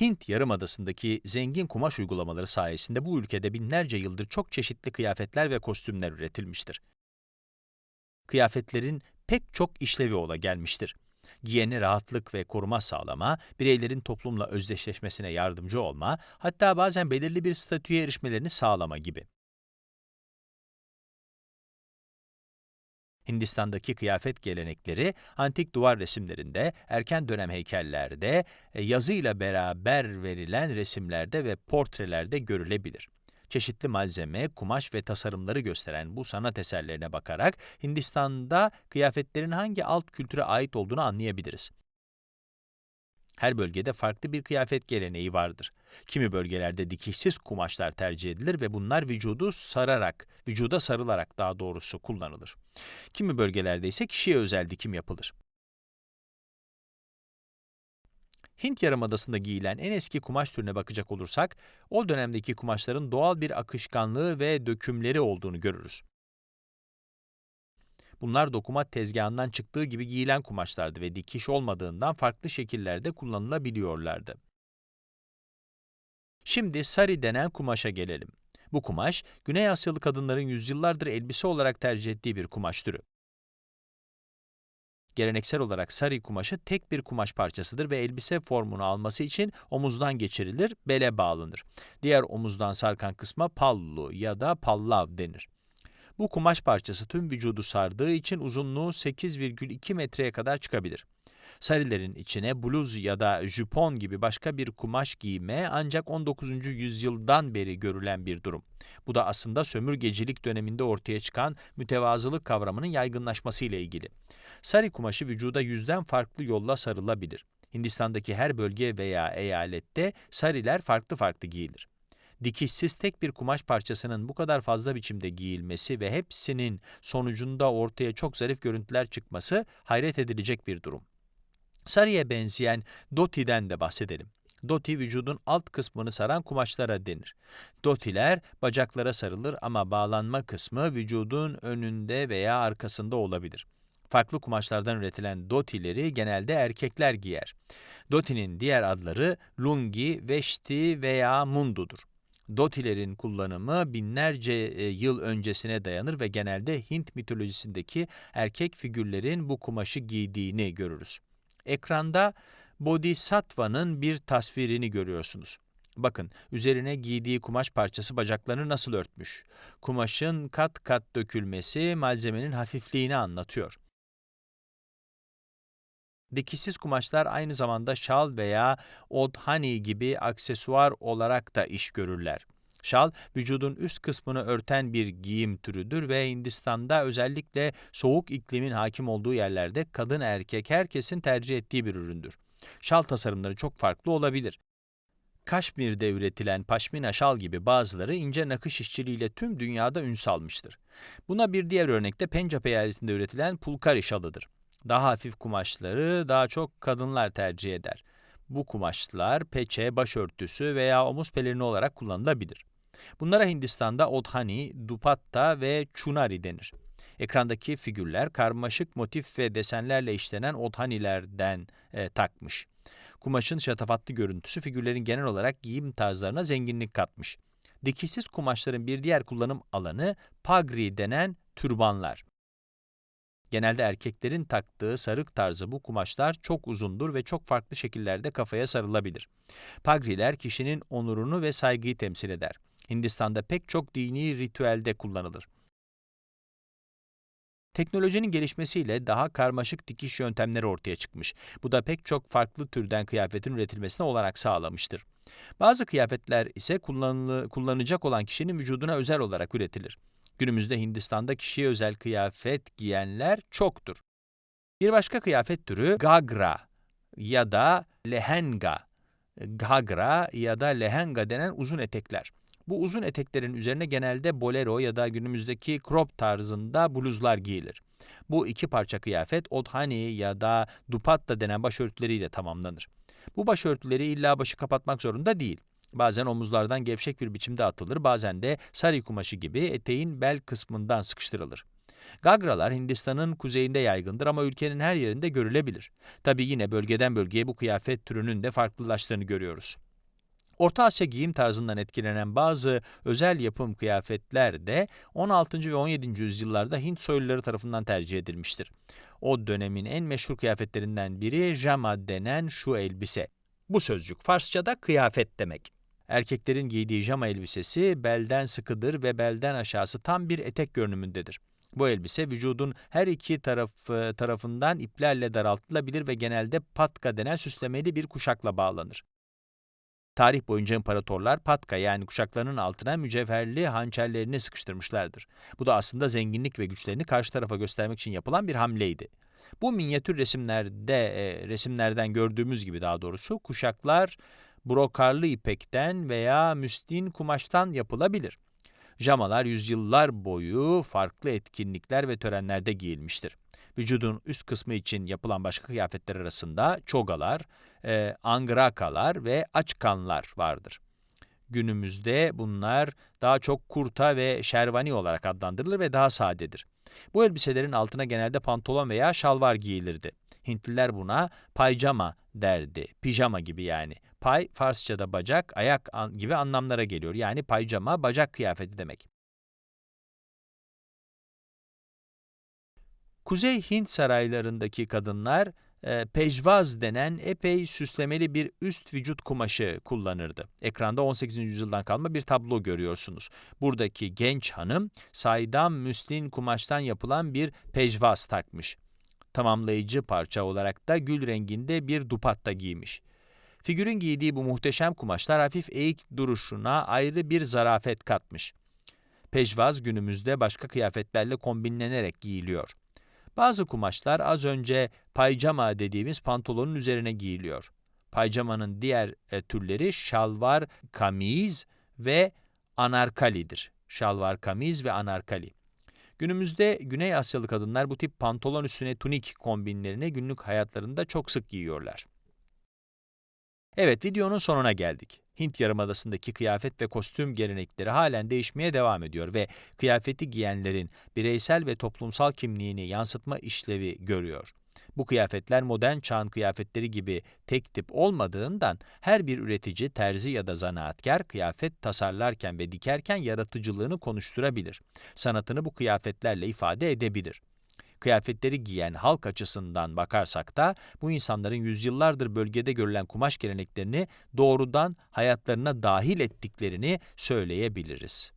Hint Yarımadası'ndaki zengin kumaş uygulamaları sayesinde bu ülkede binlerce yıldır çok çeşitli kıyafetler ve kostümler üretilmiştir. Kıyafetlerin pek çok işlevi ola gelmiştir. Giyene rahatlık ve koruma sağlama, bireylerin toplumla özdeşleşmesine yardımcı olma, hatta bazen belirli bir statüye erişmelerini sağlama gibi. Hindistan'daki kıyafet gelenekleri antik duvar resimlerinde, erken dönem heykellerde, e, yazıyla beraber verilen resimlerde ve portrelerde görülebilir. Çeşitli malzeme, kumaş ve tasarımları gösteren bu sanat eserlerine bakarak Hindistan'da kıyafetlerin hangi alt kültüre ait olduğunu anlayabiliriz. Her bölgede farklı bir kıyafet geleneği vardır. Kimi bölgelerde dikişsiz kumaşlar tercih edilir ve bunlar vücudu sararak, vücuda sarılarak daha doğrusu kullanılır. Kimi bölgelerde ise kişiye özel dikim yapılır. Hint Yarımadası'nda giyilen en eski kumaş türüne bakacak olursak, o dönemdeki kumaşların doğal bir akışkanlığı ve dökümleri olduğunu görürüz. Bunlar dokuma tezgahından çıktığı gibi giyilen kumaşlardı ve dikiş olmadığından farklı şekillerde kullanılabiliyorlardı. Şimdi sari denen kumaşa gelelim. Bu kumaş, Güney Asyalı kadınların yüzyıllardır elbise olarak tercih ettiği bir kumaş türü. Geleneksel olarak sari kumaşı tek bir kumaş parçasıdır ve elbise formunu alması için omuzdan geçirilir, bele bağlanır. Diğer omuzdan sarkan kısma pallu ya da pallav denir. Bu kumaş parçası tüm vücudu sardığı için uzunluğu 8,2 metreye kadar çıkabilir. Sarilerin içine bluz ya da jupon gibi başka bir kumaş giyme ancak 19. yüzyıldan beri görülen bir durum. Bu da aslında sömürgecilik döneminde ortaya çıkan mütevazılık kavramının yaygınlaşması ile ilgili. Sari kumaşı vücuda yüzden farklı yolla sarılabilir. Hindistan'daki her bölge veya eyalette sariler farklı farklı giyilir dikişsiz tek bir kumaş parçasının bu kadar fazla biçimde giyilmesi ve hepsinin sonucunda ortaya çok zarif görüntüler çıkması hayret edilecek bir durum. Sarıya benzeyen doti'den de bahsedelim. Doti vücudun alt kısmını saran kumaşlara denir. Dotiler bacaklara sarılır ama bağlanma kısmı vücudun önünde veya arkasında olabilir. Farklı kumaşlardan üretilen dotileri genelde erkekler giyer. Dotinin diğer adları lungi, veşti veya mundudur. Dotilerin kullanımı binlerce e, yıl öncesine dayanır ve genelde Hint mitolojisindeki erkek figürlerin bu kumaşı giydiğini görürüz. Ekranda Bodhisattva'nın bir tasvirini görüyorsunuz. Bakın, üzerine giydiği kumaş parçası bacaklarını nasıl örtmüş. Kumaşın kat kat dökülmesi malzemenin hafifliğini anlatıyor. Dikişsiz kumaşlar aynı zamanda şal veya odhani gibi aksesuar olarak da iş görürler. Şal, vücudun üst kısmını örten bir giyim türüdür ve Hindistan'da özellikle soğuk iklimin hakim olduğu yerlerde kadın erkek herkesin tercih ettiği bir üründür. Şal tasarımları çok farklı olabilir. Kaşmir'de üretilen paşmina şal gibi bazıları ince nakış işçiliğiyle tüm dünyada ün salmıştır. Buna bir diğer örnek de Pencap eyaletinde üretilen pulkari şalıdır. Daha hafif kumaşları daha çok kadınlar tercih eder. Bu kumaşlar peçe, başörtüsü veya omuz pelerini olarak kullanılabilir. Bunlara Hindistan'da odhani, dupatta ve chunari denir. Ekrandaki figürler karmaşık motif ve desenlerle işlenen odhanilerden e, takmış. Kumaşın şatafatlı görüntüsü figürlerin genel olarak giyim tarzlarına zenginlik katmış. Dikişsiz kumaşların bir diğer kullanım alanı pagri denen türbanlar. Genelde erkeklerin taktığı sarık tarzı bu kumaşlar çok uzundur ve çok farklı şekillerde kafaya sarılabilir. Pagriler kişinin onurunu ve saygıyı temsil eder. Hindistan'da pek çok dini ritüelde kullanılır. Teknolojinin gelişmesiyle daha karmaşık dikiş yöntemleri ortaya çıkmış. Bu da pek çok farklı türden kıyafetin üretilmesine olarak sağlamıştır. Bazı kıyafetler ise kullanılacak olan kişinin vücuduna özel olarak üretilir. Günümüzde Hindistan'da kişiye özel kıyafet giyenler çoktur. Bir başka kıyafet türü gagra ya da lehenga. Gagra ya da lehenga denen uzun etekler. Bu uzun eteklerin üzerine genelde bolero ya da günümüzdeki crop tarzında bluzlar giyilir. Bu iki parça kıyafet odhani ya da dupatta denen başörtüleriyle tamamlanır. Bu başörtüleri illa başı kapatmak zorunda değil. Bazen omuzlardan gevşek bir biçimde atılır, bazen de sari kumaşı gibi eteğin bel kısmından sıkıştırılır. Gagralar Hindistan'ın kuzeyinde yaygındır ama ülkenin her yerinde görülebilir. Tabi yine bölgeden bölgeye bu kıyafet türünün de farklılaştığını görüyoruz. Orta Asya giyim tarzından etkilenen bazı özel yapım kıyafetler de 16. ve 17. yüzyıllarda Hint soyluları tarafından tercih edilmiştir. O dönemin en meşhur kıyafetlerinden biri jama denen şu elbise. Bu sözcük Farsçada kıyafet demek. Erkeklerin giydiği jama elbisesi belden sıkıdır ve belden aşağısı tam bir etek görünümündedir. Bu elbise vücudun her iki tarafı tarafından iplerle daraltılabilir ve genelde patka denen süslemeli bir kuşakla bağlanır. Tarih boyunca imparatorlar patka yani kuşaklarının altına mücevherli hançerlerini sıkıştırmışlardır. Bu da aslında zenginlik ve güçlerini karşı tarafa göstermek için yapılan bir hamleydi. Bu minyatür resimlerde, e, resimlerden gördüğümüz gibi daha doğrusu kuşaklar brokarlı ipekten veya müstin kumaştan yapılabilir. Jamalar yüzyıllar boyu farklı etkinlikler ve törenlerde giyilmiştir. Vücudun üst kısmı için yapılan başka kıyafetler arasında çogalar, e, angrakalar ve açkanlar vardır. Günümüzde bunlar daha çok kurta ve şervani olarak adlandırılır ve daha sadedir. Bu elbiselerin altına genelde pantolon veya şalvar giyilirdi. Hintliler buna paycama derdi. Pijama gibi yani. Pay Farsçada bacak, ayak gibi anlamlara geliyor. Yani paycama bacak kıyafeti demek. Kuzey Hint saraylarındaki kadınlar e, pejvaz denen epey süslemeli bir üst vücut kumaşı kullanırdı. Ekranda 18. yüzyıldan kalma bir tablo görüyorsunuz. Buradaki genç hanım saydam müslin kumaştan yapılan bir pejvaz takmış. Tamamlayıcı parça olarak da gül renginde bir dupatta giymiş. Figürün giydiği bu muhteşem kumaşlar hafif eğik duruşuna ayrı bir zarafet katmış. Pejvaz günümüzde başka kıyafetlerle kombinlenerek giyiliyor. Bazı kumaşlar az önce paycama dediğimiz pantolonun üzerine giyiliyor. Paycamanın diğer e, türleri şalvar, kamiz ve anarkalidir. Şalvar, kamiz ve anarkali. Günümüzde Güney Asyalı kadınlar bu tip pantolon üstüne tunik kombinlerini günlük hayatlarında çok sık giyiyorlar. Evet, videonun sonuna geldik. Hint Yarımadası'ndaki kıyafet ve kostüm gelenekleri halen değişmeye devam ediyor ve kıyafeti giyenlerin bireysel ve toplumsal kimliğini yansıtma işlevi görüyor. Bu kıyafetler modern çağın kıyafetleri gibi tek tip olmadığından her bir üretici, terzi ya da zanaatkar kıyafet tasarlarken ve dikerken yaratıcılığını konuşturabilir. Sanatını bu kıyafetlerle ifade edebilir. Kıyafetleri giyen halk açısından bakarsak da bu insanların yüzyıllardır bölgede görülen kumaş geleneklerini doğrudan hayatlarına dahil ettiklerini söyleyebiliriz.